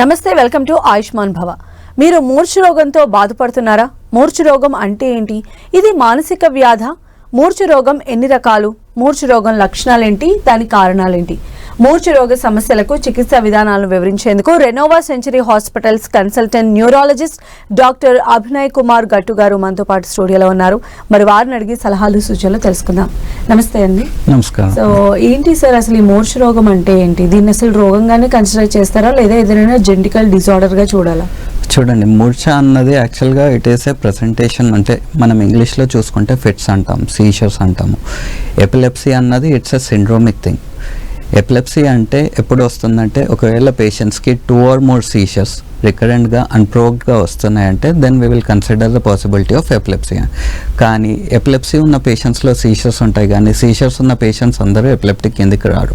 నమస్తే welcome to Ayushman భవ. మీరు మూర్ఛ రోగంతో బాధపడుతున్నారా? మూర్ఛ రోగం అంటే ఏంటి? ఇది మానసిక వ్యాధ? మూర్ఛ రోగం ఎన్ని రకాలు? మూర్ఛ రోగం లక్షణాలేంటి? దాని కారణాలేంటి? మూర్ఛ రోగ సమస్యలకు చికిత్సా విధానాలను వివరించేందుకు Renova century hospitals consultant neurologist doctor Abhinay Kumar Gattu గారు మనతో పాటు స్టూడియోలో ఉన్నారు. మరి వారిని అడిగి సలహాలు సూచనలు తెలుసుకుందాం. నమస్తే అండి. నమస్కారం. సో ఏంటి సార్ అసలు ఈ మూర్ఛ రోగం అంటే ఏంటి? దీన్ని అసలు రోగంగానే కన్సిడర్ చేస్తారా? లేదా ఏదైనా జెంటికల్ డిజార్డర్గా చూడాలా? చూడండి మూర్ఛ అన్నది యాక్చువల్గా ఇట్ ఈస్ ఏ ప్రజెంటేషన్ అంటే మనం ఇంగ్లీష్లో చూసుకుంటే ఫిట్స్ అంటాం సీషర్స్ అంటాము. ఎపిలెప్సీ అన్నది it's a syndromic thing epilepsy అంటే ఎప్పుడు వస్తుందంటే ఒకవేళ పేషెంట్స్కి టూ ఆర్ మోర్ సీషర్స్ రికరెంట్గా అన్ప్రోగ్డ్గా వస్తున్నాయంటే then we will consider the possibility of epilepsy కానీ ఎపిలెప్సీ ఉన్న పేషెంట్స్లో సీషర్స్ ఉంటాయి. కానీ సీషర్స్ ఉన్న పేషెంట్స్ అందరూ ఎపిలెప్టిక్ కిందికి రాడు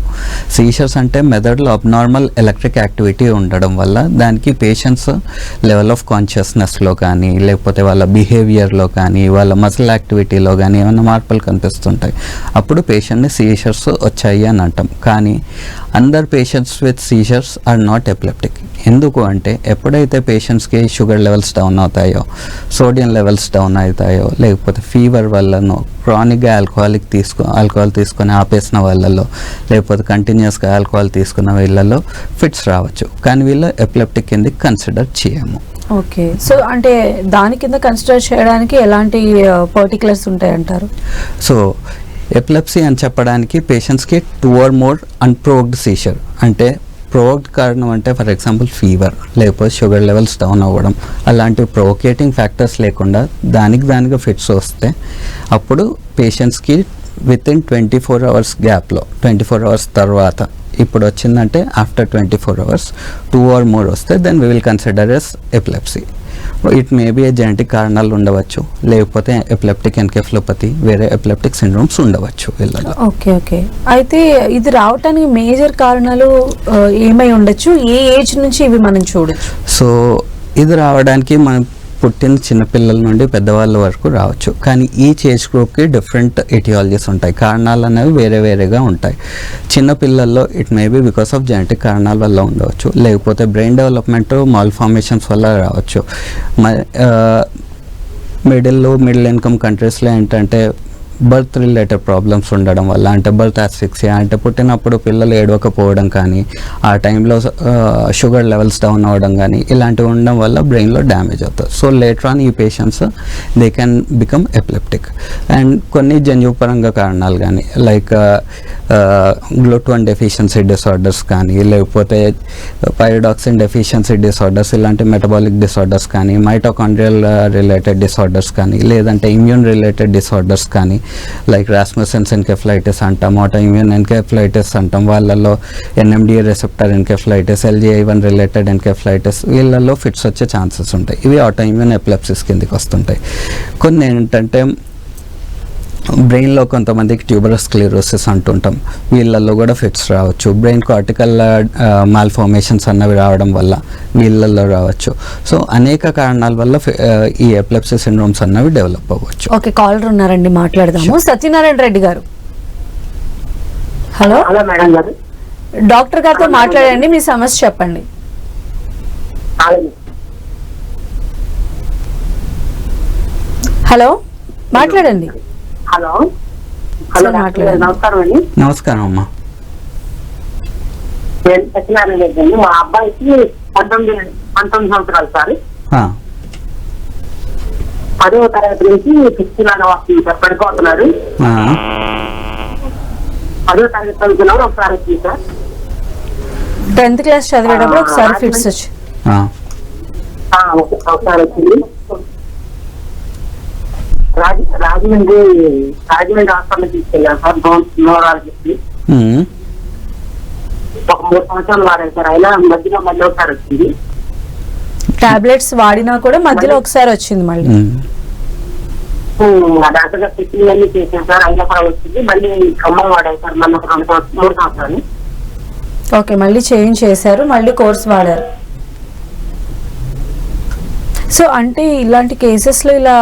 సీషర్స్ అంటే మెదడులో అబ్నార్మల్ ఎలక్ట్రిక్ యాక్టివిటీ ఉండడం వల్ల దానికి పేషెంట్స్ లెవెల్ ఆఫ్ కాన్షియస్నెస్లో కానీ లేకపోతే వాళ్ళ బిహేవియర్లో కానీ వాళ్ళ మజిల్ యాక్టివిటీలో కానీ ఏమైనా మార్పులు కనిపిస్తుంటాయి. అప్పుడు పేషెంట్ని సీషర్స్ వచ్చాయి అని అంటాం. కానీ అందర్ patients with seizures are not epileptic ఎందుకు అంటే ఎప్పుడైతే పేషెంట్స్కి షుగర్ లెవెల్స్ డౌన్ అవుతాయో సోడియం లెవెల్స్ డౌన్ అవుతాయో లేకపోతే ఫీవర్ వల్లనో క్రానిక్గా ఆల్కహాలిక్ తీసుకో ఆల్కహాల్ తీసుకొని ఆపేసిన వాళ్ళలో లేకపోతే కంటిన్యూస్గా ఆల్కహాల్ తీసుకున్న వీళ్ళలో ఫిట్స్ రావచ్చు. కానీ వీళ్ళు ఎపిలెప్టిక్ కిందకి కన్సిడర్ చేయము. ఓకే. సో అంటే దాని కింద కన్సిడర్ చేయడానికి ఎలాంటి పర్టికులర్స్ ఉంటాయంటారు? సో ఎపిలెప్సీ అని చెప్పడానికి పేషెంట్స్కి two or more unprovoked seizure అంటే ప్రోగ్డ్ కారణం అంటే ఫర్ ఎగ్జాంపుల్ ఫీవర్ లేకపోతే షుగర్ లెవెల్స్ డౌన్ అవ్వడం. అలాంటి ప్రొవోకేటింగ్ ఫ్యాక్టర్స్ లేకుండా దానికి దానికి ఫిట్స్ వస్తే అప్పుడు పేషెంట్స్కి within twenty four hours గ్యాప్లో ట్వంటీ ఫోర్ అవర్స్ తర్వాత ఇప్పుడు వచ్చిందంటే after twenty four hours two or more వస్తే then we will consider as epilepsy it may be genetic కారణాలు ఉండవచ్చు. లేకపోతే ఎపిలెప్టిక్ ఎన్కెఫ్లోపతి వేరే ఎపిలెప్టిక్ సిండ్రోమ్స్ ఉండవచ్చు వీళ్ళలో ఓకే ఓకే అయితే ఇది రావటానికి మేజర్ కారణాలు ఆ, ఏమై ఉండొచ్చు? ఏ ఏజ్ నుంచి ఇవి మనం చూడొచ్చు? సో ఇది రావడానికి మనం పుట్టిన చిన్నపిల్లల నుండి పెద్దవాళ్ళ వరకు రావచ్చు. కానీ ఈచ్ ఏజ్ గ్రూప్కి డిఫరెంట్ ఎటియాలజీస్ ఉంటాయి. కారణాలు అనేవి వేరే వేరేగా ఉంటాయి. చిన్న పిల్లల్లో it may be because of genetic కారణాల వల్ల ఉండవచ్చు. లేకపోతే బ్రెయిన్ డెవలప్మెంట్ మాల్ ఫార్మేషన్స్ వల్ల రావచ్చు. మిడిల్లో మిడిల్ ఇన్కమ్ కంట్రీస్లో ఏంటంటే బర్త్ రిలేటెడ్ ప్రాబ్లమ్స్ ఉండడం వల్ల అంటే బర్త్ ఆస్ఫిక్సియా అంటే పుట్టినప్పుడు పిల్లలు ఏడవకపోవడం కానీ ఆ టైంలో షుగర్ లెవెల్స్ డౌన్ అవ్వడం కానీ ఇలాంటివి ఉండడం వల్ల బ్రెయిన్లో డ్యామేజ్ అవుతుంది. సో లేటర్ ఆన్ ఈ patients they can become epileptic and కొన్ని జన్యుపరంగా కారణాలు కానీ లైక్ గ్లూటోన్ డెఫిషియన్సీ డిసార్డర్స్ కానీ లేకపోతే పైరడాక్సిన్ డెఫిషియన్సీ డిసార్డర్స్ ఇలాంటి మెటబాలిక్ డిసార్డర్స్ కానీ మైటోకాండ్రియల్ రిలేటెడ్ డిసార్డర్స్ కానీ లేదంటే ఇమ్యూన్ రిలేటెడ్ డిసార్డర్స్ కానీ లైక్ రాస్మసన్స్ ఎన్కెఫ్లైటిస్ అంటాం ఆటో ఇమ్యూన్ ఎన్కెఫ్లైటిస్ అంటాం వాళ్ళల్లో NMDA receptor encephalitis LGI one related encephalitis వీళ్ళల్లో ఫిట్స్ వచ్చే ఛాన్సెస్ ఉంటాయి. ఇవి ఆటో ఇమ్యూన్ ఎపిలెప్సిస్ కిందకి వస్తుంటాయి. కొన్ని ఏంటంటే బ్రెయిన్లో కొంతమందికి ట్యూబరస్ క్లిరోసిస్ అంటుంటాం. వీళ్ళల్లో కూడా ఫిట్స్ రావచ్చు. బ్రెయిన్ కార్టికల్ మాల్ఫార్మేషన్స్ అన్నవి రావడం వల్ల వీళ్ళల్లో రావచ్చు. సో అనేక కారణాల వల్ల ఈ ఎపిలెప్సీ సిండ్రోమ్స్ అన్నవి డెవలప్ అవ్వచ్చు. ఓకే కాలర్ ఉన్నారండి మాట్లాడదాము. సత్యనారాయణ రెడ్డి గారు. హలో? హలో మేడం గారు. డాక్టర్ గారితో మాట్లాడండి మీ సమస్య చెప్పండి. హలో? మాట్లాడండి. హలో. హలో. నమస్కారం అండి. నమస్కారం అమ్మా. నేను సత్యనారాయణ రెడ్డి మా అబ్బాయికి పంతొమ్మిది పంతొమ్మిది సంవత్సరాలు సార్. ఆ, పదవ తరగతి నుంచి ఫిఫ్త్ లాగా వస్తుంది సార్ పడిపోతున్నాడు ఆ, పదవ తరగతి చదువుతున్నాడు ఒకసారి వచ్చింది సార్. టెన్త్ క్లాస్ చదివేటప్పుడు ఒకసారి ఫిట్స్ వచ్చి. ఆ, ఆ, ఒక- ఒకసారి వచ్చింది. రాజమండ్రి రాజమండ్రి హాస్పిటల్ తీసుకెళ్ళాను సార్ న్యూరాలజిస్ట్ ఒక మూడు సంవత్సరాలు వాడాను సార్ అయినా మధ్యలో మళ్ళీ ఒకసారి వచ్చింది. టాబ్లెట్స్ వాడినా కూడా మధ్యలో ఒకసారి వచ్చింది మళ్ళీ. డాక్టర్ గారు చెప్పిందన్నీ చేశాను సార్ అయినా కూడా వచ్చింది. మళ్ళీ ఖమ్మం వాడాను సార్ మళ్ళీ ఒక రెండు మూడు సంవత్సరాలు. ఓకే మళ్ళీ చేంజ్ చేశారు మళ్ళీ కోర్స్ వాడారు. సో అంటే ఇలాంటి కేసెస్లో ఇలా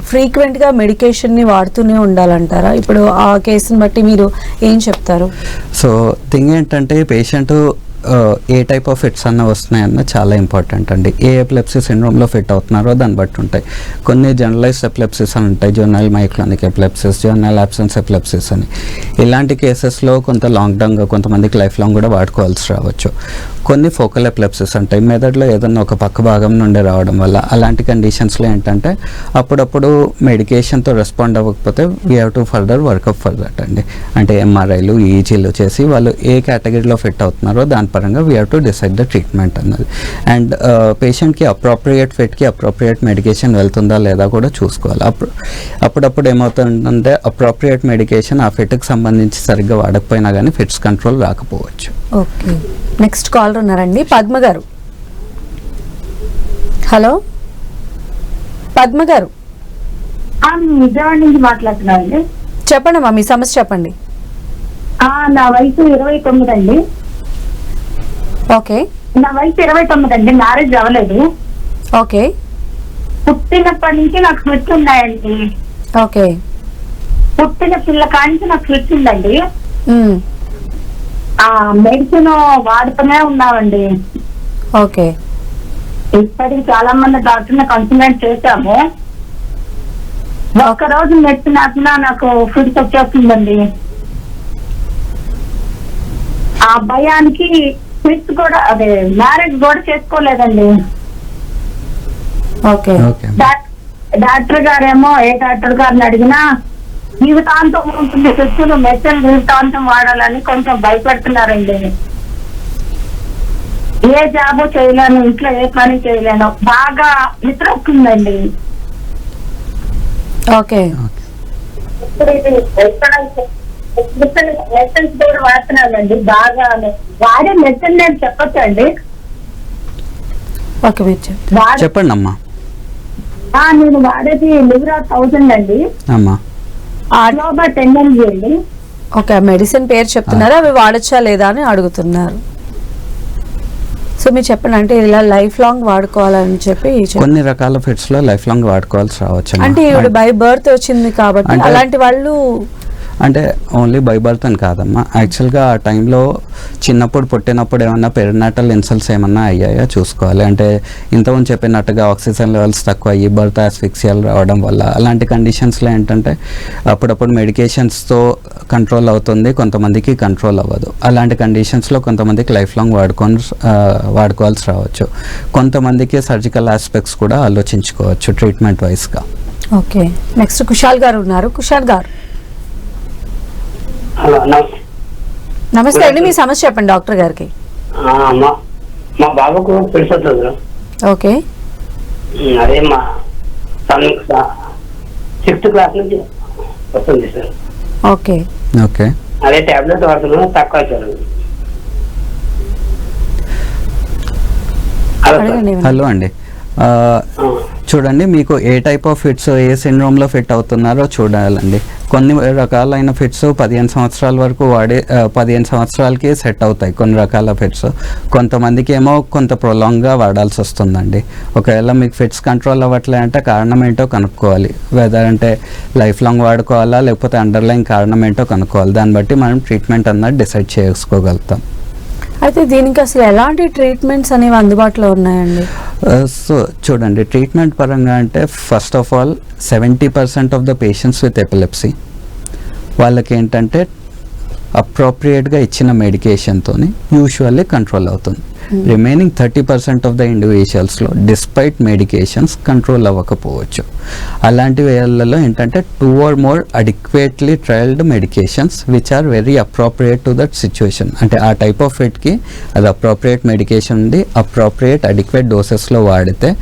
ఫ్రీక్వెంట్గా మెడికేషన్ని వాడుతూనే ఉండాలంటారా? ఇప్పుడు ఆ కేసుని బట్టి మీరు ఏం చెప్తారు? సో థింగ్ ఏంటంటే patient A type of fits అన్న వస్తున్నాయన్న చాలా ఇంపార్టెంట్ అండి. ఏ ఎప్లెప్సీ సిండ్రోమ్లో ఫిట్ అవుతున్నారో దాన్ని బట్టి ఉంటాయి. కొన్ని జనరలైజ్డ్ ఎప్లెప్సీస్ అని ఉంటాయి. Juvenile myoclonic epilepsies juvenile absence epilepsies అని. ఇలాంటి కేసెస్లో కొంత లాంగ్ టర్మ్గా కొంతమందికి లైఫ్ లాంగ్ కూడా వాడుకోవాల్సి రావచ్చు. కొన్ని ఫోకల్ ఎప్లెప్సిస్ ఉంటాయి. మెదడులో ఏదన్నా ఒక పక్క భాగం నుండి రావడం వల్ల అలాంటి కండిషన్స్లో ఏంటంటే అప్పుడప్పుడు మెడికేషన్తో రెస్పాండ్ అవ్వకపోతే we have to further workup for that అండి. అంటే ఎంఆర్ఐలు ఈజీలు చేసి వాళ్ళు ఏ కేటగిరీలో ఫిట్ అవుతున్నారో దాని పరంగా we have to decide the treatment అన్నది. అండ్ పేషెంట్కి అప్రోప్రియేట్ ఫిట్కి అప్రోప్రియేట్ మెడికేషన్ వెళ్తుందా లేదా కూడా చూసుకోవాలి. అప్పుడు అప్పుడప్పుడు ఏమవుతుందంటే అప్రోప్రియేట్ మెడికేషన్ ఆ ఫిట్కి సంబంధించి సరిగ్గా వాడకపోయినా కానీ ఫిట్స్ కంట్రోల్ రాకపోవచ్చు. ఓకే నెక్స్ట్ కాలర్ ఉన్నారండి. పద్మ గారు. హలో పద్మ గారు. ఆ, నేను విజయవాడ నుంచి మాట్లాడుతున్నాను చెప్పండి అమ్మా మీ సమస్య చెప్పండి. ఆ, నా వయసు ఇరవై తొమ్మిది అండి ఓకే. నా వయసు ఇరవై తొమ్మిది అండి మ్యారేజ్ అవ్వలేదు. ఓకే. పుట్టినప్పటి నుంచి నాకు స్విచ్ ఉన్నాయండి. ఓకే. పుట్టిన పిల్ల కానించి నాకు స్విచ్ ఉందండి. మెడిసిన్ వాడుతూనే ఉన్నామండి. ఓకే. ఇప్పటికి చాలా మంది డాక్టర్ని కన్సల్టెంట్ చేశాము. ఒక్క రోజు మెడిసిన్ ఆపినా నాకు ఫుడ్ వచ్చేస్తుందండి ఆ భయానికి స్విచ్ కూడా అదే మ్యారేజ్ కూడా చేసుకోలేదండి. ఓకే. ఓకే. డాక్- డాక్టర్ గారేమో ఏ డాక్టర్ గారిని అడిగినా జీవితాంతం ఉంటుంది స్విచ్లు మెడిసిన్ జీవితాంతం వాడాలని కొంచెం భయపెడుతున్నారండి. ఏ జాబు చేయలేను ఇంట్లో ఏ పని చేయలేను బాగా నిద్ర వస్తుందండి. ఓకే. ఇప్పుడు మెడిసిన్స్ కూడా వాడుతున్నానండి బాగా వాడే మెడిసిన్ నేను చెప్పొచ్చండి చెప్పండి. అమ్మా ఆ, నేను వాడేది లివరా థౌసండ్ అండి. టెన్ ఎంజీ అండి. ఓకే మెడిసిన్ పేరు చెప్తున్నారు అవి వాడచ్చా లేదా అని అడుగుతున్నారు. సో మీరు చెప్పండి అంటే ఇలా లైఫ్ లాంగ్ వాడుకోవాలని చెప్పి చెప్- కొన్ని రకాల ఫిట్స్లో లైఫ్ లాంగ్ వాడుకోవాల్సి రావచ్చు. అంటే ఈవిడ బై బర్త్ వచ్చింది కాబట్టి అలాంటి వాళ్ళు అంటే ఓన్లీ బై బర్త్ అని కాదమ్మా. యాక్చువల్గా ఆ టైంలో చిన్నప్పుడు పుట్టినప్పుడు ఏమన్నా పెరినాటల్ ఇన్సల్ట్స్ ఏమన్నా అయ్యాయో? చూసుకోవాలి. అంటే ఇంతకుముందు చెప్పినట్టుగా ఆక్సిజన్ లెవెల్స్ తక్కువ అయ్యి బర్త్ ఆస్ఫిక్సియల్ రావడం వల్ల అలాంటి కండిషన్స్లో ఏంటంటే అప్పుడప్పుడు మెడికేషన్స్తో కంట్రోల్ అవుతుంది కొంతమందికి కంట్రోల్ అవ్వదు. అలాంటి కండిషన్స్లో కొంతమందికి లైఫ్ లాంగ్ వాడుకొని వాడుకోవాల్సి రావచ్చు. కొంతమందికి సర్జికల్ ఆస్పెక్ట్స్ కూడా ఆలోచించుకోవచ్చు ట్రీట్మెంట్ వైస్గా ఓకే నెక్స్ట్ కుషాల్ గారు ఉన్నారు. కుషాల్ గారు. హలో నమస్తే నమస్తే అండి మీ సమస్య చెప్పండి డాక్టర్ గారికి. ఆ, మా బాబుకు పిలిచొద్దు ఓకే. అదే మా సన్ సిక్స్త్ క్లాస్ నుంచి వస్తుంది సార్. ఓకే. ఓకే. అదే టాబ్లెట్ వాడుతున్నాను తక్కువ సార్ హలో అండి. చూడండి మీకు ఏ టైప్ ఆఫ్ ఫిట్స్ ఏ సిండ్రోమ్లో ఫిట్ అవుతున్నారో చూడాలండి. కొన్ని రకాలైన ఫిట్స్ పదిహేను సంవత్సరాల వరకు వాడే పదిహేను సంవత్సరాలకి సెట్ అవుతాయి కొన్ని రకాల ఫిట్స్ కొంతమందికి ఏమో కొంత ప్రొలాంగ్గా వాడాల్సి వస్తుందండి. ఒకవేళ మీకు ఫిట్స్ కంట్రోల్ అవ్వట్లే అంటే కారణం ఏంటో కనుక్కోవాలి. వెదర్ అంటే లైఫ్ లాంగ్ వాడుకోవాలా లేకపోతే అండర్లైన్ కారణం ఏంటో కనుక్కోవాలి. దాన్ని బట్టి మనం ట్రీట్మెంట్ అన్నది డిసైడ్ చేసుకోగలుగుతాం. అయితే దీనికి అసలు ఎలాంటి ట్రీట్మెంట్స్ అనేవి అందుబాటులో ఉన్నాయండి? Uh, సో చూడండి ట్రీట్మెంట్ పరంగా అంటే first of all seventy percent of the patients with epilepsy వాళ్ళకి ఏంటంటే అప్రోప్రియేట్గా ఇచ్చిన మెడికేషన్తో యూజువల్లీ కంట్రోల్ అవుతుంది. Remaining thirty percent of the ఇండివిజువల్స్లో despite medications control అవ్వకపోవచ్చు. అలాంటి వేళ్ళలో ఏంటంటే two or more adequately trialled medications which are very appropriate to that situation అంటే ఆ టైప్ ఆఫ్ ఫిట్కి అది అప్రోప్రియేట్ మెడికేషన్ ఉంది అప్రోప్రియేట్ అడిక్వేట్ డోసెస్లో వాడితే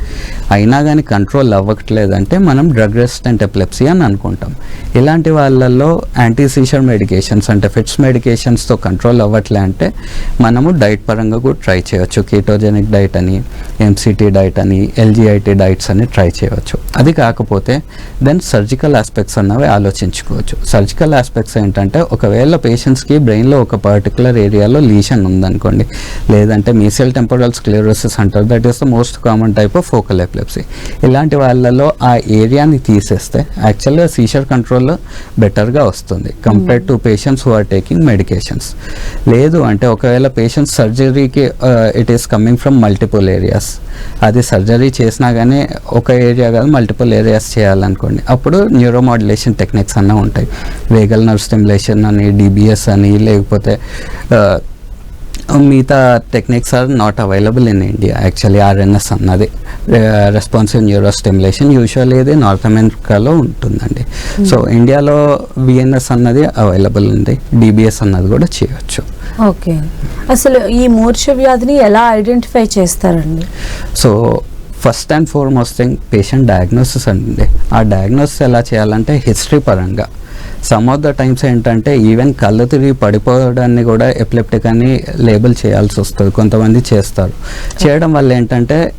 అయినా కానీ కంట్రోల్ అవ్వట్లేదంటే మనం డ్రగ్ రెసిస్టెంట్ ఎపిలెప్సీ అని అనుకుంటాం. ఇలాంటి వాళ్ళల్లో యాంటీసీషర్ మెడికేషన్స్ అంటే ఫిట్స్ మెడికేషన్స్తో కంట్రోల్ అవ్వట్లే అంటే మనము డైట్ పరంగా కూడా ట్రై చేయొచ్చు. కీటోజెనిక్ డైట్ అని ఎంసీటీ డైట్ అని ఎల్జిఐటి డైట్స్ అని ట్రై చేయవచ్చు అది కాకపోతే దెన్ సర్జికల్ ఆస్పెక్ట్స్ అన్నవి ఆలోచించుకోవచ్చు. సర్జికల్ ఆస్పెక్ట్స్ ఏంటంటే ఒకవేళ పేషెంట్స్కి బ్రెయిన్లో ఒక పర్టికులర్ ఏరియాలో లీషన్ ఉందనుకోండి లేదంటే మీసియల్ టెంపోరల్ స్క్లెరోసిస్ అంటారు. That is the most common type of focal epilepsy ఇలాంటి వాళ్ళలో ఆ ఏరియాని తీసేస్తే యాక్చువల్గా సీషర్ కంట్రోల్ బెటర్గా వస్తుంది compared to patients who are taking medications లేదు అంటే ఒకవేళ పేషెంట్స్ సర్జరీకి it is coming from multiple areas అది సర్జరీ చేసినా కానీ ఒక ఏరియా కాదు మల్టిపుల్ ఏరియాస్ చేయాలనుకోండి. అప్పుడు న్యూరోమాడ్యులేషన్ టెక్నిక్స్ అన్న ఉంటాయి. వేగల్ నర్వ్ స్టిమ్యులేషన్ అని డిబిఎస్ అని లేకపోతే uh, మిగతా techniques are not available in India actually RNS అన్నది రెస్పాన్సివ్ న్యూరో స్టిమ్యులేషన్ యూజువల్లీ ఇది నార్త్ అమెరికాలో ఉంటుందండి. సో ఇండియాలో విఎన్ఎస్ అన్నది అవైలబుల్ ఉంది. డిబిఎస్ అన్నది కూడా చేయొచ్చు. ఓకే అసలు ఈ మూర్ఛ వ్యాధిని ఎలా ఐడెంటిఫై చేస్తారండి? So first and foremost thing patient diagnosis అండి. ఆ డయాగ్నోసిస్ ఎలా చేయాలంటే హిస్టరీ పరంగా. సమ్ ఆఫ్ ద టైమ్స్ ఏంటంటే ఈవెన్ కళ్ళు తిరిగి పడిపోవడాన్ని కూడా ఎపిలెప్టిక్ అని లేబుల్ చేయాల్సి వస్తుంది. కొంతమంది చేస్తారు. చేయడం వల్ల ఏంటంటే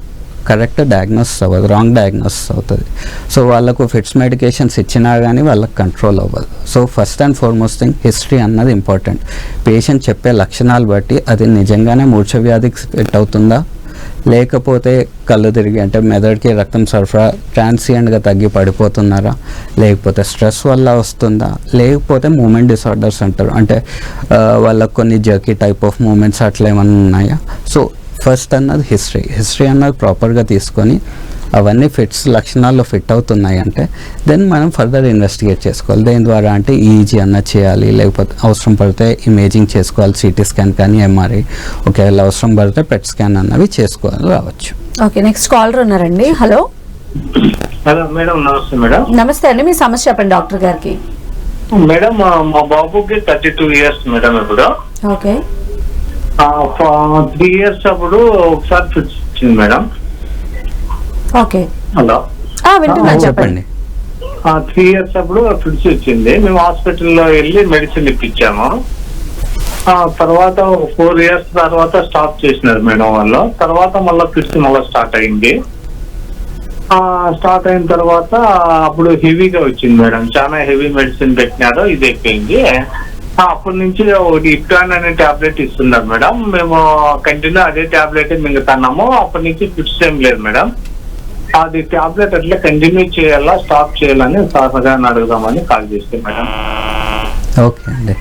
కరెక్ట్ డయాగ్నోసిస్ అవ్వదు రాంగ్ డయాగ్నోసిస్ అవుతుంది. సో వాళ్ళకు ఫిట్స్ మెడికేషన్స్ ఇచ్చినా కానీ వాళ్ళకి కంట్రోల్ అవ్వదు. So first and foremost thing history అన్నది ఇంపార్టెంట్ పేషెంట్ చెప్పే లక్షణాలు బట్టి అది నిజంగానే మూర్ఛ వ్యాధికి ఫిట్ అవుతుందా? లేకపోతే కళ్ళు తిరిగి అంటే మెదడుకి రక్తం సరఫరా ట్రాన్సియంట్గా తగ్గి పడిపోతున్నారా? లేకపోతే స్ట్రెస్ వల్ల వస్తుందా? లేకపోతే మూమెంట్ డిసార్డర్స్ అంటారు. అంటే వాళ్ళకు కొన్ని జర్కీ టైప్ ఆఫ్ మూమెంట్స్ అట్లా ఏమైనా ఉన్నాయా? సో ఫస్ట్ అన్నది హిస్టరీ. హిస్టరీ అన్నది ప్రాపర్గా తీసుకొని అవన్నీ ఫిట్స్ లక్షణాల్లో ఫిట్ అవుతున్నాయి అంటే దెన్ మనం ఫర్దర్ ఇన్వెస్టిగేట్ చేసుకోవాలి. దేని ద్వారా అంటే ఈజీ అన్నది చేయాలి లేకపోతే అవసరం పడితే ఇమేజింగ్ చేసుకోవాలి సిటీ స్కాన్ కానీ ఎంఆర్ఐ ఒకవేళ అవసరం పడితే పెట్ స్కాన్ అన్నవి చేసుకోవాలి రావచ్చు. ఓకే నెక్స్ట్ కాలర్ ఉన్నారండి. హలో హలో మేడం నమస్తే మేడం నమస్తే అండి మీ సమస్య చెప్పండి డాక్టర్ గారికి. మేడం మా మా బాబుకి థర్టీ టూ ఇయర్స్ మేడం ఇప్పుడు ఓకే త్రీ ఇయర్స్ అప్పుడు ఒకసారి ఫిట్స్ వచ్చింది మేడం ఓకే. హలో. ఆ, వింటున్నాను చెప్పండి. త్రీ ఇయర్స్ అప్పుడు ఫిట్స్ వచ్చింది. మేము హాస్పిటల్లో వెళ్ళి మెడిసిన్ ఇప్పించాము. ఆ తర్వాత ఫోర్ ఇయర్స్ తర్వాత స్టాప్ చేసినారు మేడం వాళ్ళు. తర్వాత మళ్ళీ ఫిట్స్ మళ్ళీ స్టార్ట్ అయింది. స్టార్ట్ అయిన తర్వాత అప్పుడు హెవీగా వచ్చింది మేడం. చాలా హెవీ మెడిసిన్ పెట్టినారు. ఇది అయిపోయింది. ఆ, అప్పటి నుంచి ఒకటి ఇప్టాన్ అనే టాబ్లెట్ ఇస్తున్నారు మేడం. మేము కంటిన్యూ అదే టాబ్లెట్ మింగుతున్నాము. అప్పటి నుంచి ఫిట్స్ ఏం లేదు మేడం. అది టాబ్లెట్ అట్లా కంటిన్యూ చేయాలా స్టాప్ చేయాలని సార్ గారిని అడుగుదామని కాల్ చేస్తే మేడం. ఓకే అండి.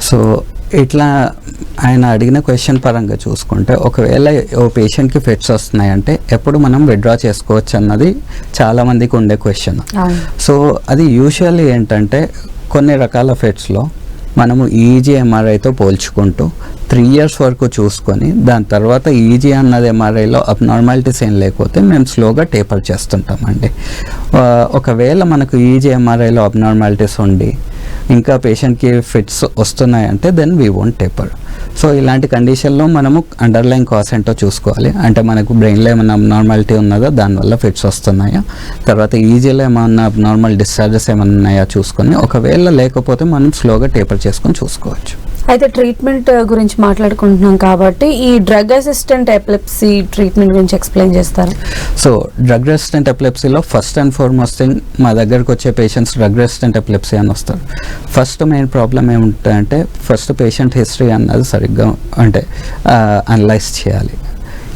సో ఇట్లా ఆయన అడిగిన క్వశ్చన్ పరంగా చూసుకుంటే ఒకవేళ ఓ పేషెంట్కి ఫిట్స్ వస్తున్నాయంటే ఎప్పుడు మనం విత్డ్రా చేసుకోవచ్చు అన్నది చాలామందికి ఉండే క్వశ్చన్ సో అది యూజువల్లీ ఏంటంటే కొన్ని రకాల ఫిట్స్లో మనము ఈజీ ఎంఆర్ఐతో పోల్చుకుంటూ త్రీ ఇయర్స్ వరకు చూసుకొని దాని తర్వాత ఈజీ అన్నది ఎంఆర్ఐలో అబ్నార్మాలిటీస్ ఏం లేకపోతే మేము స్లోగా టేపర్ చేస్తుంటామండి. ఒకవేళ మనకు ఈజీ ఎంఆర్ఐలో అబ్నార్మాలిటీస్ ఉండి ఇంకా పేషెంట్కి ఫిట్స్ వస్తున్నాయంటే then we won't taper so ఇలాంటి కండిషన్లో మనము అండర్లైన్ కాస్ ఏంటో చూసుకోవాలి. అంటే మనకు బ్రెయిన్లో ఏమైనా అబ్నార్మాలిటీ ఉన్నదో దానివల్ల ఫిట్స్ వస్తున్నాయా? తర్వాత ఈజీలో ఏమన్నా అబ్నార్మల్ డిశ్చార్జెస్ ఏమైనా ఉన్నాయా చూసుకొని ఒకవేళ లేకపోతే మనం స్లోగా టేపర్ చేసుకొని చూసుకోవచ్చు. అయితే ట్రీట్మెంట్ గురించి మాట్లాడుకుంటున్నాం కాబట్టి ఈ డ్రగ్ అసిస్టెంట్ ఎపిలెప్సీ ట్రీట్మెంట్ గురించి ఎక్స్ప్లెయిన్ చేస్తారు. సో డ్రగ్ రెసిస్టెంట్ ఎపిలెప్సీలో ఫస్ట్ అండ్ ఫార్మోస్ట్ థింగ్ మా దగ్గరకు వచ్చే పేషెంట్స్ డ్రగ్ రెసిస్టెంట్ ఎపిలెప్సీ అని వస్తారు. ఫస్ట్ మెయిన్ ప్రాబ్లం ఏముంటుందంటే ఫస్ట్ పేషెంట్ హిస్టరీ అన్నది సరిగ్గా అంటే అనలైజ్ చేయాలి.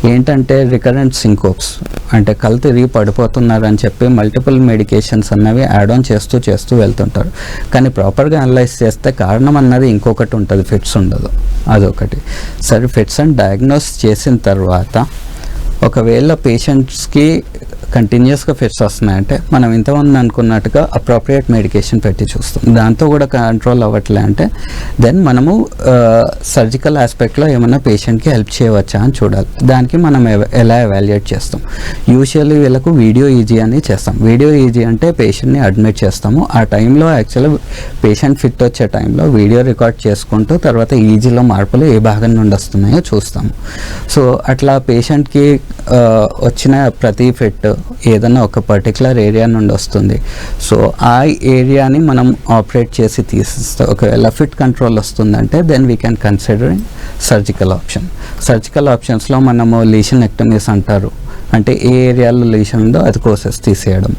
ఏంటంటే రికరెంట్ సింకోప్స్ అంటే కళ్ళు తిరిగి పడిపోతున్నారని చెప్పి మల్టిపుల్ మెడికేషన్స్ అన్నవి యాడ్ ఆన్ చేస్తూ చేస్తూ వెళ్తుంటారు. కానీ ప్రాపర్గా అనలైజ్ చేస్తే కారణం అన్నది ఇంకొకటి ఉంటుంది ఫిట్స్ ఉండదు. అదొకటి. సరే ఫిట్స్ అండ్ డయాగ్నోస్ చేసిన తర్వాత ఒకవేళ పేషెంట్స్కి కంటిన్యూస్గా ఫిట్స్ వస్తున్నాయంటే మనం ఇంతమంది అనుకున్నట్టుగా అప్రోప్రియేట్ మెడికేషన్ పెట్టి చూస్తాం. దాంతో కూడా కంట్రోల్ అవ్వట్లే అంటే దెన్ మనము సర్జికల్ ఆస్పెక్ట్లో ఏమైనా పేషెంట్కి హెల్ప్ చేయవచ్చా అని చూడాలి. దానికి మనం ఎలా ఎవాల్యుయేట్ చేస్తాం? యూజువల్లీ వీళ్ళకు వీడియో ఈజీ అని చేస్తాం. వీడియో ఈజీ అంటే పేషెంట్ని అడ్మిట్ చేస్తాము. ఆ టైంలో యాక్చువల్లీ పేషెంట్ ఫిట్ వచ్చే టైంలో వీడియో రికార్డ్ చేసుకుంటూ తర్వాత ఈజీలో మార్పులు ఏ భాగం నుండి వస్తున్నాయో చూస్తాము. సో అట్లా పేషెంట్కి వచ్చిన ప్రతి ఫిట్ ఏదైనా ఒక పర్టికులర్ ఏరియా నుండి వస్తుంది. సో ఆ ఏరియాని మనం ఆపరేట్ చేసి తీసిస్తాం ఒకవేళ ఫిట్ కంట్రోల్ వస్తుందంటే then we can consider surgical option surgical ఆప్షన్స్లో మనము లీషన్ ఎక్టమీస్ అంటారు. అంటే ఏ ఏరియాలో లీషన్ ఉందో అది కోసెస్ తీసేయడం.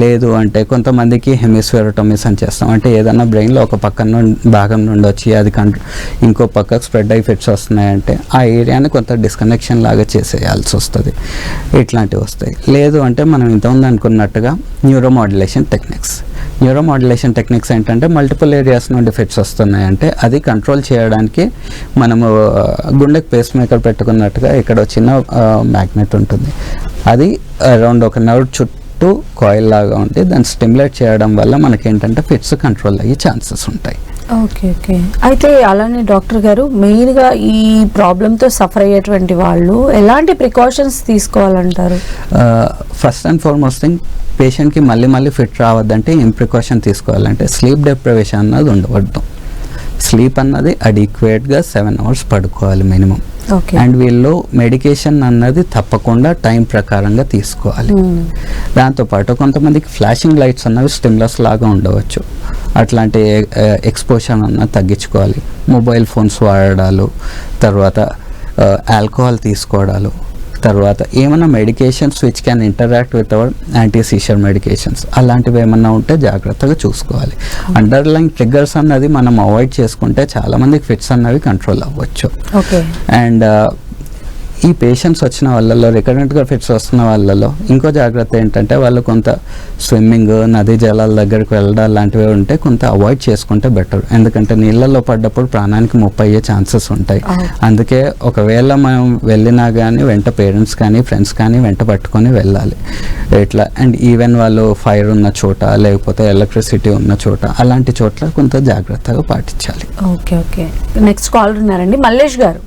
లేదు అంటే కొంతమందికి హెమిస్ఫెరటమీస్ అని చేస్తాం. అంటే ఏదైనా బ్రెయిన్లో ఒక పక్క భాగం నుండి వచ్చి అది కంట్రో ఇంకో పక్కకు స్ప్రెడ్ అయి ఫిట్స్ వస్తున్నాయంటే ఆ ఏరియాని కొంత డిస్కనెక్షన్ లాగా చేసేయాల్సి వస్తుంది. ఇట్లాంటివి వస్తాయి. లేదు అంటే మనం ఇంతకుముందు అనుకున్నట్టుగా న్యూరోమాడ్యులేషన్ టెక్నిక్స్ న్యూరోమాడ్యులేషన్ టెక్నిక్స్ ఏంటంటే మల్టిపుల్ ఏరియాస్ నుండి ఫిట్స్ వస్తున్నాయంటే అది కంట్రోల్ చేయడానికి మనము గుండెకు గుండెకి పేస్ మేకర్ పెట్టుకున్నట్టుగా ఇక్కడ చిన్న మ్యాగ్నెట్ ఉంటుంది. అది అరౌండ్ ఒక నర్వ్ చుట్టూ కాయిల్ లాగా ఉండి దాన్ని స్టిమ్యులేట్ చేయడం వల్ల మనకేంటంటే ఫిట్స్ కంట్రోల్ అయ్యే ఛాన్సెస్ ఉంటాయి. Okay okay. అయితే అలానే డాక్టర్ గారు మెయిన్గా ఈ ప్రాబ్లంతో సఫర్ అయ్యేటువంటి వాళ్ళు ఎలాంటి ప్రికాషన్స్ తీసుకోవాలంటారు? ఫస్ట్ అండ్ ఫార్మోస్ట్ థింగ్ పేషెంట్కి మళ్ళీ మళ్ళీ ఫిట్ రావద్దంటే ఏం ప్రికాషన్ తీసుకోవాలంటే స్లీప్ డెప్రివేషన్ అన్నది ఉండవద్దు. స్లీప్ అన్నది అడిక్వేట్గా సెవెన్ అవర్స్ పడుకోవాలి మినిమం అండ్ వీళ్ళు మెడికేషన్ అన్నది తప్పకుండా టైం ప్రకారంగా తీసుకోవాలి. మ్మ్. దాంతోపాటు కొంతమందికి ఫ్లాషింగ్ లైట్స్ అన్నవి స్టిమ్లస్ లాగా ఉండవచ్చు. అట్లాంటి ఎక్స్పోజర్ అన్నది తగ్గించుకోవాలి. మొబైల్ ఫోన్స్ వాడడాలు తర్వాత ఆల్కహాల్ తీసుకోవడాలు తర్వాత ఏమైనా medications which can interact with our anti seizure medications అలాంటివి ఏమన్నా ఉంటే జాగ్రత్తగా చూసుకోవాలి. అండర్లైన్ ట్రిగ్గర్స్ అన్నది మనం అవాయిడ్ చేసుకుంటే చాలా మందికి ఫిట్స్ అన్నవి కంట్రోల్ అవ్వచ్చు. ఓకే అండ్ ఈ పేషెంట్స్ వచ్చిన వాళ్ళలో రికరెంట్గా ఫిట్స్ వస్తున్న వాళ్ళలో ఇంకో జాగ్రత్త ఏంటంటే వాళ్ళు కొంత స్విమ్మింగ్ నదీ జలాల దగ్గరికి వెళ్ళడం లాంటివి ఉంటే కొంత అవాయిడ్ చేసుకుంటే బెటర్ ఎందుకంటే నీళ్ళల్లో పడ్డప్పుడు ప్రాణానికి ముప్పు అయ్యే ఛాన్సెస్ ఉంటాయి. అందుకే ఒకవేళ మనం వెళ్ళినా కానీ వెంట పేరెంట్స్ కానీ ఫ్రెండ్స్ కానీ వెంట పట్టుకొని వెళ్ళాలి. ఇట్లా అండ్ ఈవెన్ వాళ్ళు ఫైర్ ఉన్న చోట లేకపోతే ఎలక్ట్రిసిటీ ఉన్న చోట అలాంటి చోట్ల కొంత జాగ్రత్తగా పాటించాలి. Okay okay. నెక్స్ట్ కాల్ ఉన్నారండి. మల్లేష్ గారు.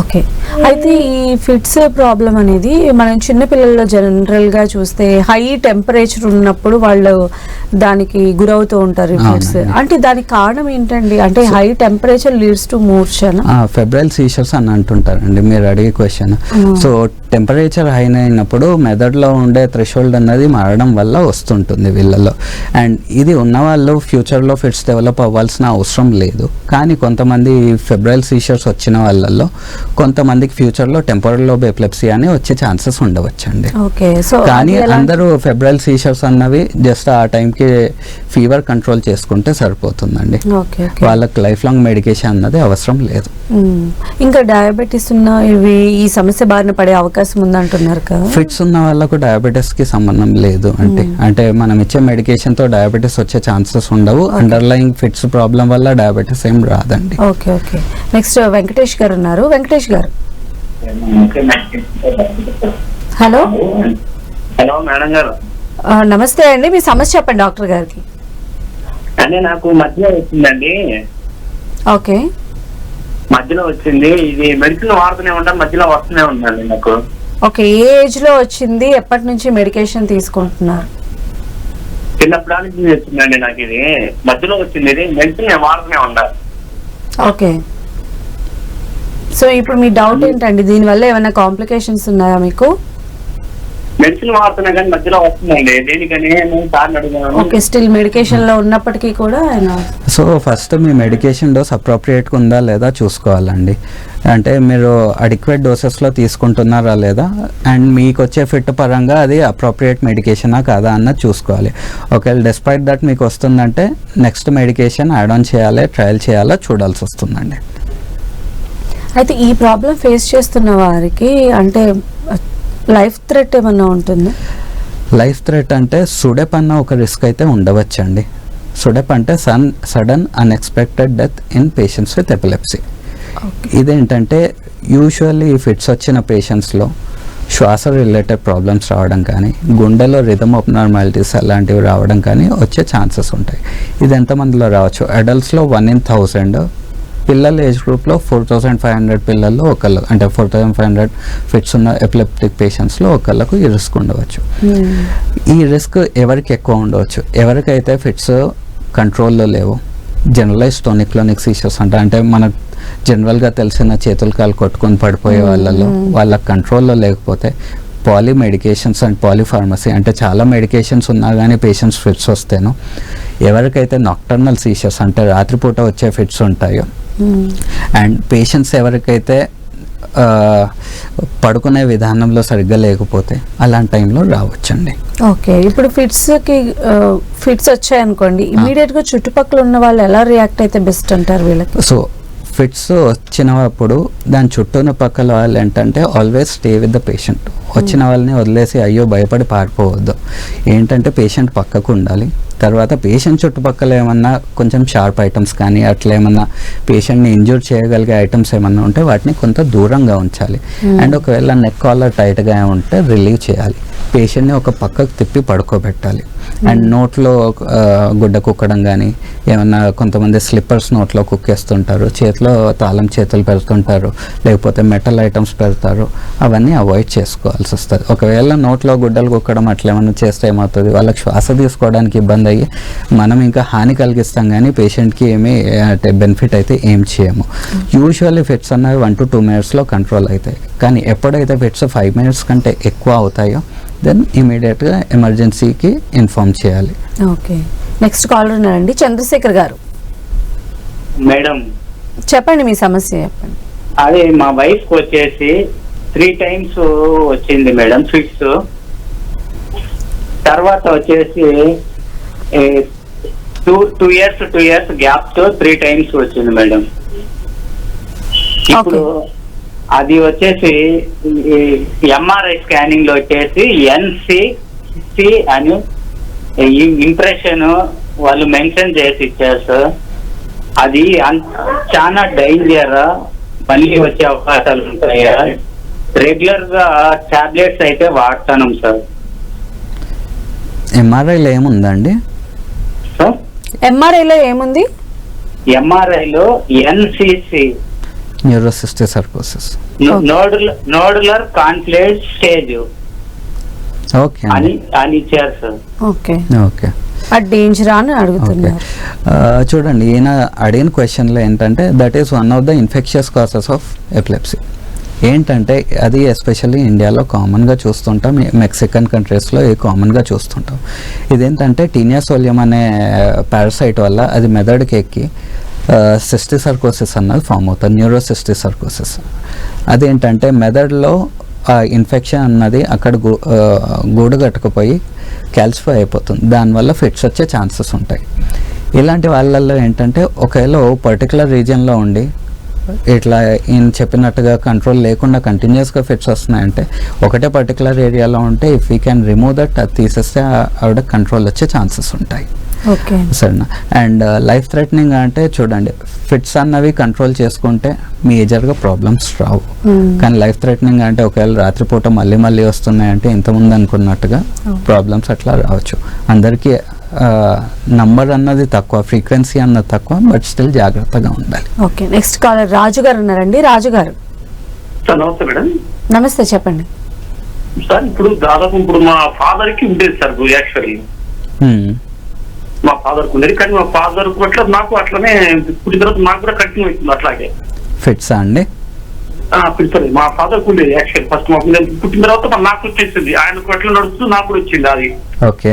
ఓకే. అయితే ఈ ఫిట్స్ ప్రాబ్లం అనేది మనం చిన్నపిల్లల్లో జనరల్గా చూస్తే హై టెంపరేచర్ ఉన్నప్పుడు వాళ్ళు దానికి గురవుతూ ఉంటారు ఫిట్స్. అంటే దానికి కారణం ఏంటండి? అంటే హై టెంపరేచర్ లీడ్స్ టు మూర్ఛన ఫెబ్రైల్ సీషర్స్ అని అంటుంటారండి మీరు అడిగే క్వశ్చన్. సో టెంపరేచర్ హై అయినప్పుడు మెదడులో ఉండే థ్రెషోల్డ్ అన్నది మారడం వల్ల వస్తుంటుంది వీళ్ళలో అండ్ ఇది ఉన్న వాళ్ళు ఫ్యూచర్లో ఫిట్స్ డెవలప్ అవ్వాల్సిన అవసరం లేదు. కానీ కొంతమంది ఫెబ్రైల్ సీషర్స్ వచ్చిన వాళ్ళల్లో కొంతమందికి ఫ్యూచర్లో టెంపరల్ లోబ్ ఎపిలెప్సీ అని వచ్చే ఛాన్సెస్ ఉండవచ్చండి. ఓకే సో కానీ అందరూ ఫెబ్రైల్ సీషర్స్ అన్నవి జస్ట్ ఆ టైంకి ఫీవర్ కంట్రోల్ చేసుకుంటే సరిపోతుందండి. వాళ్ళకి లైఫ్ లాంగ్ మెడికేషన్ అన్నది అవసరం లేదు. ఇంకా డయాబెటీస్ ఉన్న ఇవి ఈ సమస్య బారిన పడే అవకాశం ఉందంటున్నారు కదా? ఫిట్స్ ఉన్న వాళ్ళకు డయాబెటీస్కి సంబంధం లేదు అంటే అంటే మనం ఇచ్చే మెడికేషన్తో డయాబెటీస్ వచ్చే ఛాన్సెస్ ఉండవు. అండర్లయింగ్ ఫిట్స్ ప్రాబ్లం వల్ల డయాబెటీస్ ఏం రాదండి. ఓకే. ఓకే. నెక్స్ట్ వెంకటేష్ గారు ఉన్నారు. Venkatesh garu. Hello hello madam గారు. ఆ, నమస్తే అండి. మీ సమస్య చెప్పండి డాక్టర్ గారికి. అంటే నాకు మధ్యలో వచ్చిందండి. ఓకే. మధ్యలో వచ్చింది. ఇది మెడిసిన్ వాడుతూనే ఉంటాను. మధ్యలో వస్తూనే ఉందండి నాకు. ఓకే. ఏ ఏజ్లో వచ్చింది? ఎప్పటి నుంచి మెడికేషన్ తీసుకుంటున్నారు? చిన్నప్పటి నుంచి వచ్చిందండి నాకు ఇది. మధ్యలో వచ్చింది. ఇది మెడిసిన్ వాడుతూనే ఉండాలి. ఓకే. సో ఇప్పుడు మీ డౌట్ ఏంటండి? దీనివల్ల ఏమైనా కాంప్లికేషన్స్ ఉన్నాయా మీకు? మెడిసిన్ వాడుతున్నా కానీ మధ్యలో వస్తుందండి. దేనికని నేను సార్ని అడిగాను ఓకే స్టిల్ మెడికేషన్లో ఉన్నప్పటికీ కూడా ఆయన సో ఫస్ట్ మీ మెడికేషన్ డోస్ అప్రోప్రియేట్గా ఉందా లేదా చూసుకోవాలండి. అంటే మీరు అడిక్వేట్ డోసెస్లో తీసుకుంటున్నారా లేదా? అండ్ మీకు వచ్చే ఫిట్ పరంగా అది అప్రోప్రియేట్ మెడికేషనా కాదా అన్నది చూసుకోవాలి. ఒకవేళ డిస్పైట్ దట్ మీకు వస్తుందంటే నెక్స్ట్ మెడికేషన్ యాడ్ ఆన్ చేయాలి ట్రయల్ చేయాలా చూడాల్సి వస్తుందండి. అయితే ఈ ప్రాబ్లం ఫేస్ చేస్తున్న వారికి అంటే లైఫ్ థ్రెట్ ఏమన్నా ఉంటుందా? లైఫ్ థ్రెట్ అంటే సుడెప్ అన్న ఒక రిస్క్ అయితే ఉండవచ్చండి. సుడెప్ అంటే sun sudden unexpected death in patients with epilepsy. ఇదేంటంటే యూజువల్లీ ఫిట్స్ వచ్చిన పేషెంట్స్లో శ్వాస రిలేటెడ్ ప్రాబ్లమ్స్ రావడం కానీ గుండెలో రిథమ్ ఆఫ్ నార్మాలిటీస్ అలాంటివి రావడం కానీ వచ్చే ఛాన్సెస్ ఉంటాయి. ఇది ఎంతమందిలో రావచ్చు? అడల్ట్స్లో వన్ ఇన్ థౌజండ్ పిల్లల ఏజ్ గ్రూప్లో ఫోర్ థౌసండ్ ఫైవ్ హండ్రెడ్ పిల్లల్లో ఒకళ్ళు అంటే four thousand five hundred fits ఉన్న ఎపిలెప్టిక్ పేషెంట్స్లో ఒకళ్ళకు ఈ రిస్క్ ఉండవచ్చు. ఈ రిస్క్ ఎవరికి ఎక్కువ ఉండవచ్చు? ఎవరికైతే ఫిట్స్ కంట్రోల్లో లేవు జనరలైజ్ టోనిక్ క్లోనిక్ సీషర్స్ అంట. అంటే మన జనరల్గా తెలిసిన చేతులు కాలు కొట్టుకొని పడిపోయే వాళ్ళలో వాళ్ళ కంట్రోల్లో లేకపోతే పాలీ మెడికేషన్స్ అండ్ పాలీఫార్మసీ అంటే చాలా మెడికేషన్స్ ఉన్నా కానీ పేషెంట్స్ ఫిట్స్ వస్తేను. ఎవరికైతే నాక్టర్నల్ సీషర్స్ అంటే రాత్రిపూట వచ్చే ఫిట్స్ ఉంటాయో. అండ్ పేషెంట్స్ ఎవరికైతే పడుకునే విధానంలో సరిగ్గా లేకపోతే అలాంటి టైంలో రావచ్చండి. ఓకే ఇప్పుడు ఫిట్స్కి ఫిట్స్ వచ్చాయనుకోండి ఇమీడియట్గా చుట్టుపక్కల ఉన్న వాళ్ళు ఎలా రియాక్ట్ అయితే బెస్ట్ అంటారు వీళ్ళకి? సో ఫిట్స్ వచ్చినప్పుడు దాని చుట్టూన పక్కల వాళ్ళు ఏంటంటే always stay with the patient వచ్చిన వాళ్ళని వదిలేసి అయ్యో భయపడి పారిపోవద్దు. ఏంటంటే పేషెంట్ పక్కకు ఉండాలి. తర్వాత పేషెంట్ చుట్టుపక్కల ఏమన్నా కొంచెం షార్ప్ ఐటమ్స్ కానీ అట్లా ఏమన్నా పేషెంట్ని ఇంజూర్ చేయగలిగే ఐటమ్స్ ఏమన్నా ఉంటే వాటిని కొంత దూరంగా ఉంచాలి. అండ్ ఒకవేళ నెక్ కాలర్ టైట్గా ఉంటే రిలీవ్ చేయాలి. పేషెంట్ని ఒక పక్కకు తిప్పి పడుకోబెట్టాలి. అండ్ నోట్లో ఆ, గుడ్డ కుక్కడం కానీ ఏమన్నా కొంతమంది స్లిప్పర్స్ నోట్లో కుక్కేస్తుంటారు చేతిలో తాళం చేతులు పెడుతుంటారు లేకపోతే మెటల్ ఐటమ్స్ పెడతారు అవన్నీ అవాయిడ్ చేసుకోవాల్సి వస్తుంది. ఒకవేళ నోట్లో గుడ్డలు కుక్కడం అట్లా ఏమన్నా చేస్తే ఏమవుతుంది? వాళ్ళకి శ్వాస తీసుకోవడానికి ఇబ్బంది అయ్యి మనం ఇంకా హాని కలిగిస్తాం కానీ పేషెంట్కి ఏమీ అంటే బెనిఫిట్ అయితే ఏం చేయము. యూజువల్లీ ఫిట్స్ అన్నవి వన్ టు టూ మినిట్స్లో కంట్రోల్ అవుతాయి. కానీ ఎప్పుడైతే ఫిట్స్ ఫైవ్ మినిట్స్ కంటే ఎక్కువ అవుతాయో దెన్ ఇమీడియట్గా ఎమర్జెన్సీకి ఇన్ఫామ్ చేయాలి. ఓకే. నెక్స్ట్ కాలర్ ఉన్నారండి. చంద్రశేఖర్ గారు. మేడం. చెప్పండి మీ సమస్య చెప్పండి. అదే మా వైఫ్ వచ్చేసి త్రీ టైమ్స్ వచ్చింది మేడం ఫిట్స్. తర్వాత వచ్చేసి two two years two years గ్యాప్తో three times వచ్చింది మేడం. ఇప్పుడు అది వచ్చేసి ఎంఆర్ఐ స్కానింగ్లో వచ్చేసి ఎన్సి అని ఇంప్రెషన్ వాళ్ళు మెన్షన్ చేసి ఇచ్చారు సార్ అది చాలా డేంజర్ మళ్ళీ వచ్చే అవకాశాలు ఉంటాయా? రెగ్యులర్గా టాబ్లెట్స్ అయితే వాడతాను సార్ ఎంఆర్ఐలో ఏముందండి? ఎంఆర్ఐలో ఏముంది? ఎంఆర్ఐలో NCC neurocysticercosis nodular nodular కాన్ఫ్లేట్ స్టేజ్ ఓకే అని అని ఇచ్చారు సార్ ఓకే ఓకే చూడండి ఈయన అడిగిన క్వశ్చన్లో ఏంటంటే that is one of the infectious causes of epilepsy ఏంటంటే అది ఎస్పెషల్లీ ఇండియాలో కామన్గా చూస్తుంటాం. మెక్సికన్ కంట్రీస్లో ఇది కామన్గా చూస్తుంటాం. ఇదేంటంటే టీనియాసోలియం అనే పారాసైట్ వల్ల అది మెదడుకి ఎక్కి సిస్టిసర్కోసిస్ అన్నది ఫామ్ అవుతుంది. న్యూరోసిస్టిసర్కోసిస్ అదేంటంటే మెదడులో ఆ ఇన్ఫెక్షన్ అన్నది అక్కడ గూడు కట్టుకుపోయి క్యాల్సిఫై అయిపోతుంది. దానివల్ల ఫిట్స్ వచ్చే ఛాన్సెస్ ఉంటాయి. ఇలాంటి వాళ్ళల్లో ఏంటంటే ఒకవేళ పర్టికులర్ రీజియన్లో ఉండి ఇట్లా ఈయన చెప్పినట్టుగా కంట్రోల్ లేకుండా కంటిన్యూస్గా ఫిట్స్ వస్తున్నాయంటే ఒకటే పర్టికులర్ ఏరియాలో ఉంటే if you can remove that అది తీసేస్తే ఆవిడ కంట్రోల్ వచ్చే ఛాన్సెస్ ఉంటాయి. ఓకే. సరేనా? అండ్ లైఫ్ థ్రెటనింగ్ అంటే చూడండి ఫిట్స్ అన్నవి కంట్రోల్ చేసుకుంటే మేజర్గా ప్రాబ్లమ్స్ రావు. Hmm. కానీ లైఫ్ థ్రెటనింగ్ అంటే ఒకవేళ రాత్రిపూట మళ్ళీ మళ్ళీ వస్తున్నాయంటే ఇంతకుముందు అనుకున్నట్టుగా. ప్రాబ్లమ్స్ అట్లా రావచ్చు. అందరికీ నంబర్ అన్నది తక్కువ ఫ్రీక్వెన్సీ అన్నది తక్కువ బట్ స్టిల్ జాగ్రత్తగా ఉండాలి. ఓకే నెక్స్ట్ కాలర్ రాజు గారు ఉన్నారండి. రాజు గారు. సార్ నమస్తే మేడం. నమస్తే చెప్పండి. సార్ ఇప్పుడు దాదాపు ఇప్పుడు మా ఫాదర్కి ఉండేది సార్ యాక్చువల్లీ Hmm. మా ఫాదర్కు ఉండేది కానీ మా ఫాదర్కు అట్లా నాకు అట్లనే పుట్టిన తర్వాత నాకు కూడా కంటిన్యూ అవుతుంది అట్లాగే. ఫిట్సా అండి? ఆ, పిలిచారు మా ఫాదర్కు ఉండేది యాక్చువల్ ఫస్ట్ మా పుట్టిన తర్వాత నాకు వచ్చేసింది. ఆయనకు ఎట్లా నడుస్తూ నాకు కూడా వచ్చింది అది. ఓకే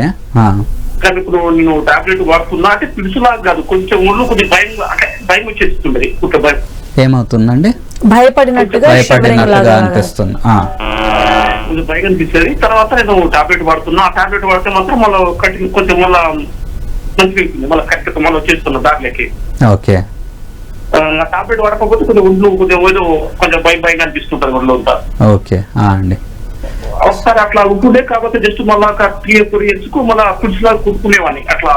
కానీ ఇప్పుడు నేను టాబ్లెట్ వాడుతున్నా అంటే పిలుసులా కాదు కొంచెం ఊళ్ళో కొంచెం భయం అంటే భయం వచ్చేస్తుంది పుట్ట భయం. ఏమవుతుందండి? భయపడినట్టుగా అనిపిస్తుంది. ఆ. కొంచెం భయం అనిపిస్తుంది. తర్వాత నేను టాబ్లెట్ వాడుతున్నా ఆ టాబ్లెట్ వాడితే మాత్రం మళ్ళీ కంటిన్యూ కొంచెం మళ్ళీ మంచిగా మళ్ళీ కరెక్ట్ మళ్ళీ వచ్చేస్తున్నా దాంట్లోకి. ఓకే. టాబ్లెట్ వాడకపోతే కొంచెం ఒళ్ళు కొంచెం ఏదో కొంచెం భయం భయంగా అనిపిస్తుంటది ఒళ్ళు అంతా. ఓకే. అండి. ఒకసారి అట్లా ఉంటుండే కాకపోతే జస్ట్ మళ్ళా త్రీ ఫోర్ ఇయర్స్కు మళ్ళా ఫుడ్స్ లాగా కుట్టుకునేవాడిని. అట్లా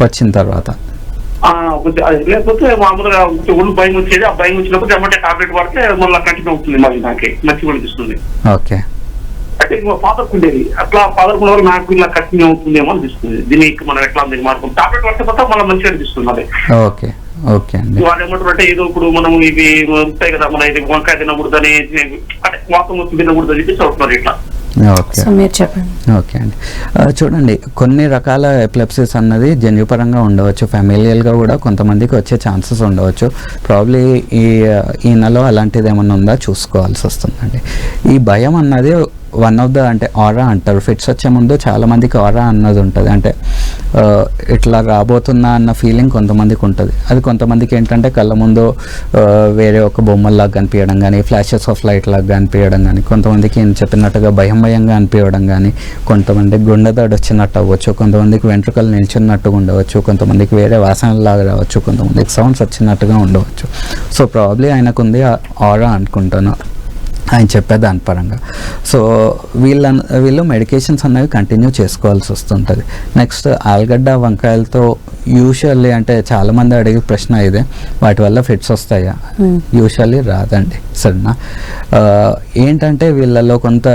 వచ్చిన తర్వాత. అది లేకపోతే మామూలుగా ఒళ్ళు భయం వచ్చేది. ఆ భయం వచ్చినప్పుడు ఎమ్మటే టాబ్లెట్ వాడితే మళ్ళీ కంటిన్యూ అవుతుంది మళ్ళీ నాకు. మంచిగా అనిపిస్తుంది. ఓకే. అంటే మా ఫాదర్ ఉండేది. అట్లా ఫాదర్ ఉన్న వరకు నాకు ఇలా కంటిన్యూ అవుతుందేమో అనిపిస్తుంది. దీనికి మనం ఎట్లా మార్పుకుంటాం టాబ్లెట్ వాడితే మాత్రం మళ్ళీ మంచిగా అనిపిస్తుంది. మళ్ళీ ఓకే. ఓకే అండి. వాళ్ళు ఏమంటారు అంటే ఏదో ఇప్పుడు మనం ఇవి ఉంటాయి కదా మన ఇది వంకాయ తినకూడదని అంటే వాతం వచ్చి తినకూడదు అని చెప్పి చదువుతున్నారు ఇట్లా. ఓకే. ఓకే అండి. చూడండి కొన్ని రకాల ఎపిలెప్సిస్ అన్నది జన్యుపరంగా ఉండవచ్చు ఫ్యామిలియల్గా కూడా కొంతమందికి వచ్చే ఛాన్సెస్ ఉండవచ్చు. ప్రాబ్లీ ఈ ఈయనలో అలాంటిది ఏమన్నా ఉందా? చూసుకోవాల్సి వస్తుందండి. ఈ భయం అన్నది వన్ ఆఫ్ ద అంటే ఆరా అంటారు. ఫిట్స్ వచ్చే ముందు చాలా మందికి ఆరా అన్నది ఉంటుంది. అంటే ఇట్లా రాబోతున్నా అన్న ఫీలింగ్ కొంతమందికి ఉంటుంది. అది కొంతమందికి ఏంటంటే కళ్ళ ముందు వేరే ఒక బొమ్మల్లాగా కనిపించడం కానీ ఫ్లాషెస్ ఆఫ్ లైట్ లాగా కనిపించడం కానీ కొంతమందికి నేను చెప్పినట్టుగా భయం భయంగా అనిపించడం కానీ కొంతమందికి గుండెదాడు వచ్చినట్టు అవ్వచ్చు కొంతమందికి వెంట్రుకలు నిల్చున్నట్టుగా ఉండవచ్చు కొంతమందికి వేరే వాసనలాగా రావచ్చు కొంతమందికి సౌండ్స్ వచ్చినట్టుగా ఉండవచ్చు. సో ప్రాబ్లీ ఆయనకుంది ఆరా అనుకుంటాను. ఆయన చెప్పే దాని పరంగా. సో వీళ్ళ వీళ్ళు మెడికేషన్స్ అనేవి కంటిన్యూ చేసుకోవాల్సి వస్తుంటుంది. నెక్స్ట్ ఆలుగడ్డ వంకాయలతో యూజువల్లీ అంటే చాలామంది అడిగే ప్రశ్న ఇదే. వాటి వల్ల ఫిట్స్ వస్తాయా. యూజువల్లీ రాదండి. సరేనా? ఏంటంటే వీళ్ళలో కొంత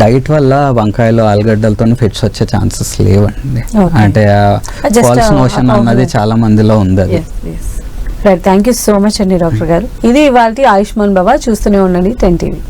డైట్ వల్ల వంకాయలు ఆలుగడ్డలతో ఫిట్స్ వచ్చే ఛాన్సెస్ లేవండి. అంటే ఫాల్స్ మోషన్ అన్నది. చాలా మందిలో ఉంది అది. Right thank you so much అండి డాక్టర్ గారు. ఇది ఇవాళ ఆయుష్మాన్ బాబా చూస్తూనే ఉండండి టెన్ టీవీ.